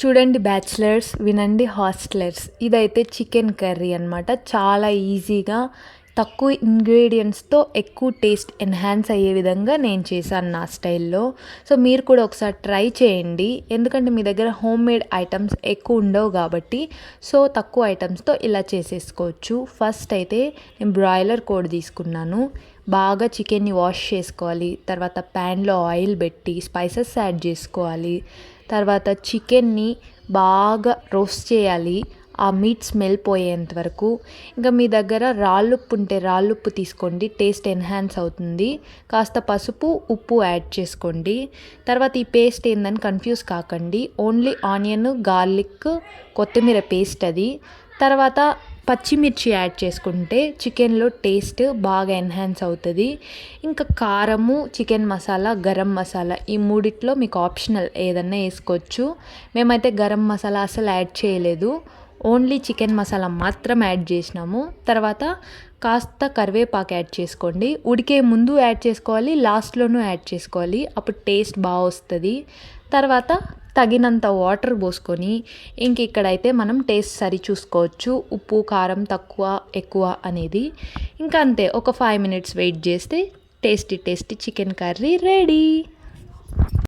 చూడండి బ్యాచిలర్స్ వినండి హాస్టలర్స్. ఇదైతే చికెన్ కర్రీ అనమాట చాలా ఈజీగా తక్కువ ఇంగ్రీడియంట్స్తో ఎక్కువ టేస్ట్ ఎన్హాన్స్ అయ్యే విధంగా నేను చేశాను నా స్టైల్లో. సో మీరు కూడా ఒకసారి ట్రై చేయండి. ఎందుకంటే మీ దగ్గర హోమ్ మేడ్ ఐటమ్స్ ఎక్కువ ఉండవు కాబట్టి సో తక్కువ ఐటమ్స్తో ఇలా చేసేసుకోవచ్చు. ఫస్ట్ అయితే నేను బ్రాయిలర్ కోడి తీసుకున్నాను. బాగా చికెన్ని వాష్ చేసుకోవాలి. తర్వాత ప్యాన్లో ఆయిల్ పెట్టి స్పైసెస్ యాడ్ చేసుకోవాలి. తర్వాత చికెన్ని బాగా రోస్ట్ చేయాలి. ఆ మీట్ స్మెల్ పోయేంత వరకు. ఇంకా మీ దగ్గర రాళ్ళుప్పు ఉంటే రాళ్ళుప్పు తీసుకోండి. టేస్ట్ ఎన్హాన్స్ అవుతుంది. కాస్త పసుపు ఉప్పు యాడ్ చేసుకోండి. తర్వాత ఈ పేస్ట్ ఏందని కన్ఫ్యూజ్ కాకండి. ఓన్లీ ఆనియన్ గార్లిక్ కొత్తిమీర పేస్ట్ అది. తర్వాత పచ్చిమిర్చి యాడ్ చేసుకుంటే చికెన్లో టేస్ట్ బాగా ఎన్హాన్స్ అవుతుంది. ఇంకా కారము చికెన్ మసాలా గరం మసాలా ఈ మూడిట్లో మీకు ఆప్షనల్ ఏదన్నా వేసుకోవచ్చు. మేమైతే గరం మసాలా అసలు యాడ్ చేయలేదు. ఓన్లీ చికెన్ మసాలా మాత్రం యాడ్ చేసినాము. తర్వాత కాస్త కరివేపాకు యాడ్ చేసుకోండి. ఉడికే ముందు యాడ్ చేసుకోవాలి లాస్ట్లోనూ యాడ్ చేసుకోవాలి. అప్పుడు టేస్ట్ బాగా వస్తుంది. తర్వాత తగినంత వాటర్ పోసుకొని ఇంక ఇక్కడైతే మనం టేస్ట్ సరి చూసుకోవచ్చు. ఉప్పు కారం తక్కువ ఎక్కువ అనేది. ఇంకా అంతే ఒక ఫైవ్ మినిట్స్ వెయిట్ చేస్తే tasty tasty chicken curry ready.